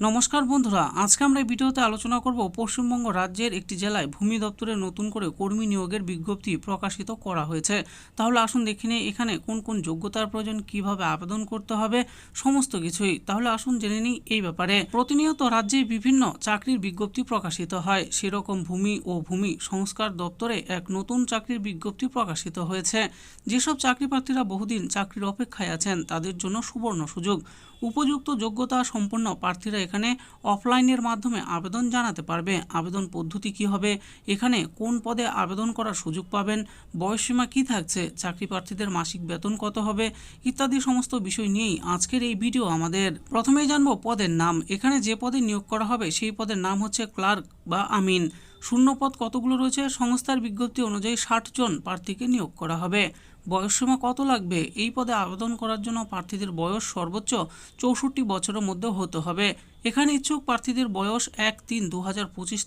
নমস্কার বন্ধুরা, আজকে আমরা এই ভিডিওতে আলোচনা করব পশ্চিমবঙ্গ রাজ্যের একটি জেলায় ভূমি দপ্তরে নতুন করে কর্মী নিয়োগের বিজ্ঞপ্তি প্রকাশিত করা হয়েছে। তাহলে আসুন দেখে নিই এখানে কোন কোন যোগ্যতার প্রয়োজন, কীভাবে আবেদন করতে হবে, সমস্ত কিছুই। তাহলে আসুন জেনে নিই এই ব্যাপারে। প্রতিনিয়ত রাজ্যে বিভিন্ন চাকরির বিজ্ঞপ্তি প্রকাশিত হয়। সেরকম ভূমি ও ভূমি সংস্কার দপ্তরে এক নতুন চাকরির বিজ্ঞপ্তি প্রকাশিত হয়েছে। যেসব চাকরি প্রার্থীরা বহুদিন চাকরির অপেক্ষায় আছেন, তাদের জন্য সুবর্ণ সুযোগ। উপযুক্ত যোগ্যতা সম্পন্ন প্রার্থীরা এখানে অফলাইনের মাধ্যমে আবেদন জানাতে পারবে। আবেদন পদ্ধতি কি হবে? এখানে কোন পদে আবেদন করার সুযোগ পাবেন? বয়সসীমা কি থাকছে? চাকরি প্রার্থীদের মাসিক বেতন কত হবে? ইত্যাদি সমস্ত বিষয় নিয়েই আজকের এই ভিডিও আমাদের। প্রথমেই জানব পদের নাম। এখানে যে পদে নিয়োগ করা হবে, সেই পদের নাম হচ্ছে ক্লার্ক বা আমিন। শূন্য পদ কতগুলো রয়েছে? সংস্থার বিজ্ঞপ্তি অনুযায়ী ষাট জন প্রার্থীকে নিয়োগ করা হবে। বয়সসীমা কত লাগবে? এই পদে আবেদন করার জন্য প্রার্থীদের বয়স সর্বোচ্চ চৌষট্টি বছরের মধ্যে হতে হবে। এখানে ইচ্ছুক প্রার্থীদের বয়স এক তিন দু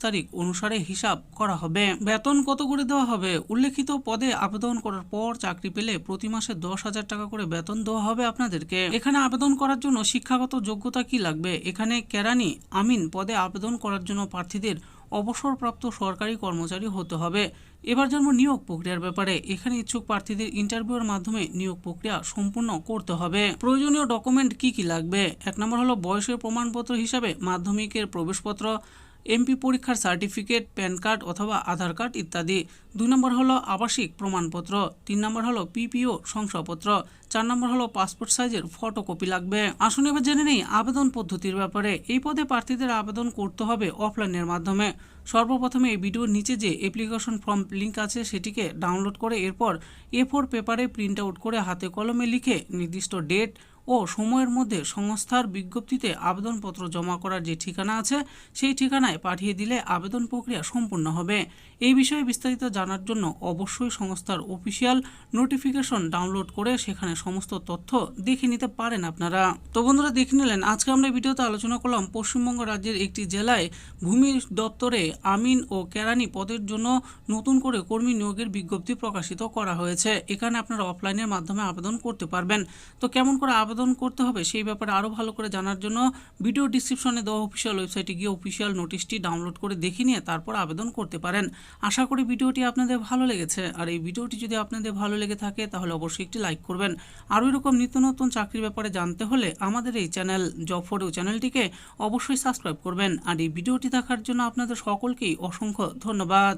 তারিখ অনুসারে হিসাব করা হবে। বেতন কত করে দেওয়া হবে? উল্লেখিত পদে আবেদন করার পর চাকরি পেলে প্রতি মাসে দশ হাজার টাকা করে বেতন দেওয়া হবে আপনাদেরকে। এখানে আবেদন করার জন্য শিক্ষাগত যোগ্যতা কি লাগবে? এখানে কেরানি আমিন পদে আবেদন করার জন্য প্রার্থীদের অবসরপ্রাপ্ত সরকারি কর্মচারী হতে হবে। এবার যেমন নিয়োগ প্রক্রিয়ার ব্যাপারে। এখানে ইচ্ছুক প্রার্থীদের ইন্টারভিউর মাধ্যমে নিয়োগ প্রক্রিয়া সম্পূর্ণ করতে হবে। প্রয়োজনীয় ডকুমেন্ট কি কি লাগবে? এক নম্বর হলো বয়সের প্রমাণপত্র হিসাবে মাধ্যমিকের প্রবেশপত্র। এমপি পরীক্ষার সার্টিফিকেট, প্যান কার্ড অথবা আধার কার্ড ইত্যাদি। দুই নম্বর হলো আবাসিক প্রমাণপত্র, তিন নম্বর হলো পিপিও শংসাপত্র, চার নম্বর হলো পাসপোর্ট সাইজের ফটোকপি লাগবে। আসুন এবার জেনে নেই আবেদন পদ্ধতির ব্যাপারে। এই পদে প্রার্থীদের আবেদন করতে হবে অফলাইনের মাধ্যমে। সর্বপ্রথমে এই ভিডিওর নিচে যে অ্যাপ্লিকেশন ফর্ম লিঙ্ক আছে সেটিকে ডাউনলোড করে এরপর এ ফোর পেপারে প্রিন্ট আউট করে হাতে কলমে লিখে নির্দিষ্ট ডেট ও সময়ের মধ্যে সংস্থার বিজ্ঞপ্তিতে আবেদনপত্র জমা করার যে ঠিকানা আছে, সেই ঠিকানায় পাঠিয়ে দিলে আবেদন প্রক্রিয়া সম্পূর্ণ হবে। এই বিষয়ে বিস্তারিত জানার জন্য অবশ্যই সংস্থার অফিসিয়াল নোটিফিকেশন ডাউনলোড করে সেখানে সমস্ত তথ্য দেখে নিতে পারেন আপনারা। তো বন্ধুরা, দেখে নিলেন, আজকে আমরা ভিডিওতে আলোচনা করলাম পশ্চিমবঙ্গ রাজ্যের একটি জেলায় ভূমি দপ্তরে আমিন ও কেরানি পদের জন্য নতুন করে কর্মী নিয়োগের বিজ্ঞপ্তি প্রকাশিত করা হয়েছে। এখানে আপনারা অফলাইনের মাধ্যমে আবেদন করতে পারবেন। তো কেমন করে আবেদন করতে হবে, সেই ব্যাপারে আরও ভালো করে জানার জন্য ভিডিও ডিসক্রিপশনে দেওয়া অফিসিয়াল ওয়েবসাইটে গিয়ে অফিসিয়াল নোটিশটি ডাউনলোড করে দেখে নিয়ে তারপর আবেদন করতে পারেন। আশা করি ভিডিওটি আপনাদের ভালো লেগেছে। আর এই ভিডিওটি যদি আপনাদের ভালো লেগে থাকে, তাহলে অবশ্যই একটি লাইক করবেন। আরও এরকম নিত্য নতুন চাকরির ব্যাপারে জানতে হলে আমাদের এই চ্যানেল জব ফরেও চ্যানেলটিকে অবশ্যই সাবস্ক্রাইব করবেন। আর এই ভিডিওটি দেখার জন্য আপনাদের সকলকেই অসংখ্য ধন্যবাদ।